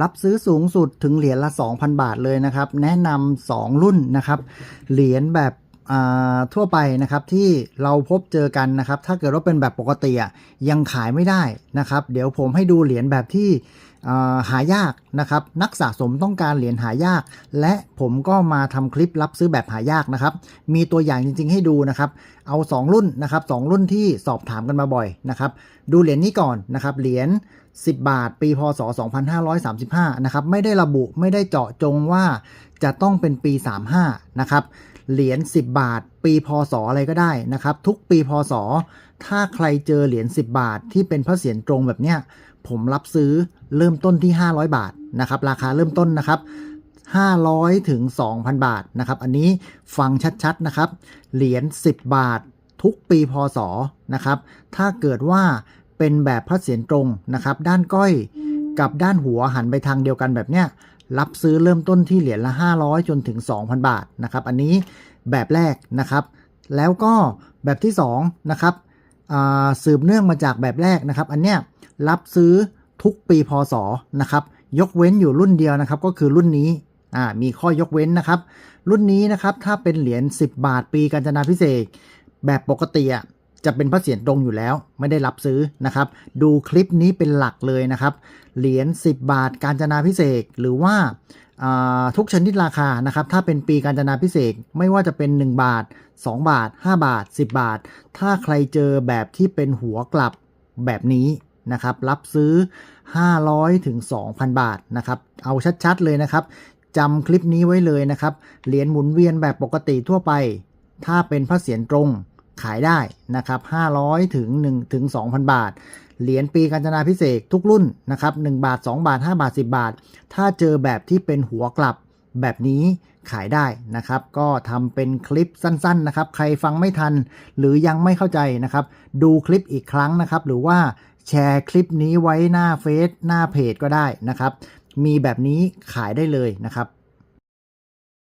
รับซื้อสูงสุดถึงเหรียญละ 2,000 บาทเลยนะครับ แนะนำสองรุ่นนะครับ เหรียญแบบ ทั่วไปนะครับที่เราพบเจอกันนะครับ ถ้าเกิดว่าเป็นแบบปกติอะยังขายไม่ได้นะครับ เดี๋ยวผมให้ดูเหรียญแบบที่หายากนะครับ นักสะสมต้องการเหรียญหายาก และผมก็มาทำคลิปรับซื้อแบบหายากนะครับ มีตัวอย่างจริง ๆ ให้ดูนะครับ เอา 2 รุ่นนะครับสองรุ่นที่สอบถามกันมาบ่อยนะครับ ดูเหรียญนี้ก่อนนะครับเหรียญ10 บาท ปีพศ 2535 นะครับ ไม่ได้ระบุไม่ได้เจาะจงว่าจะต้องเป็นปี 35 นะครับ เหรียญ10 บาท ปีพศอะไรก็ได้นะครับ ทุกปีพศ ถ้าใครเจอเหรียญ10 บาท ที่เป็นพระเศียรตรงแบบเนี้ยผมรับซื้อเริ่มต้นที่ 500 บาทนะครับ ราคาเริ่มต้นนะครับ 500 ถึง 2,000 บาทนะครับ อันนี้ฟังชัดๆนะครับ เหรียญ10 บาท ทุกปีพศนะครับ ถ้าเกิดว่าเป็นแบบพระเศียรตรงนะครับ ด้านก้อย กับด้านหัวหันไปทางเดียวกันแบบเนี้ยรับซื้อเริ่มต้นที่เหรียญละ 500 จนถึง 2,000 บาทนะครับอันนี้แบบแรกนะครับ แล้วก็แบบที่2นะครับสืบเนื่องมาจากแบบแรกนะครับ อันเนี้ยรับซื้อทุกปีพศนะครับยกเว้นอยู่รุ่นเดียวนะครับ ก็คือรุ่นนี้มีข้อยกเว้นนะครับ รุ่นนี้นะครับถ้าเป็นเหรียญ10 บาทปีกาญจนาพิเศษ แบบปกติอะ จะเป็นพระเศียรตรงอยู่แล้วไม่ได้รับซื้อนะครับ ดูคลิปนี้เป็นหลักเลยนะครับ เหรียญ10 บาทกาญจนาพิเศษหรือว่าทุกชนิดราคานะครับ ถ้าเป็นปีกาญจนาพิเศษไม่ว่าจะเป็น 1 บาท 2 บาท 5 บาท 10 บาท ถ้าใครเจอแบบที่เป็นหัวกลับแบบนี้นะครับ รับซื้อ 500ถึง2,000 บาทนะครับ เอาชัดๆเลยนะครับจำคลิปนี้ไว้เลยนะครับ เหรียญหมุนเวียนแบบปกติทั่วไป ถ้าเป็นพระเศียรตรง ขายได้นะครับ500ถึง1ถึง2,000 บาท เหรียญปีกาญจนาพิเศษทุกรุ่นนะครับ1บาท 2 บาท 5 บาท 10 บาท ถ้าเจอแบบที่เป็นหัวกลับแบบนี้ขายได้นะครับ ก็ทำเป็นคลิปสั้นๆนะครับ ใครฟังไม่ทันหรือยังไม่เข้าใจนะครับ ดูคลิปอีกครั้งนะครับ หรือว่าแชร์คลิปนี้ไว้หน้าเฟซหน้าเพจก็ได้นะครับ มีแบบนี้ขายได้เลยนะครับ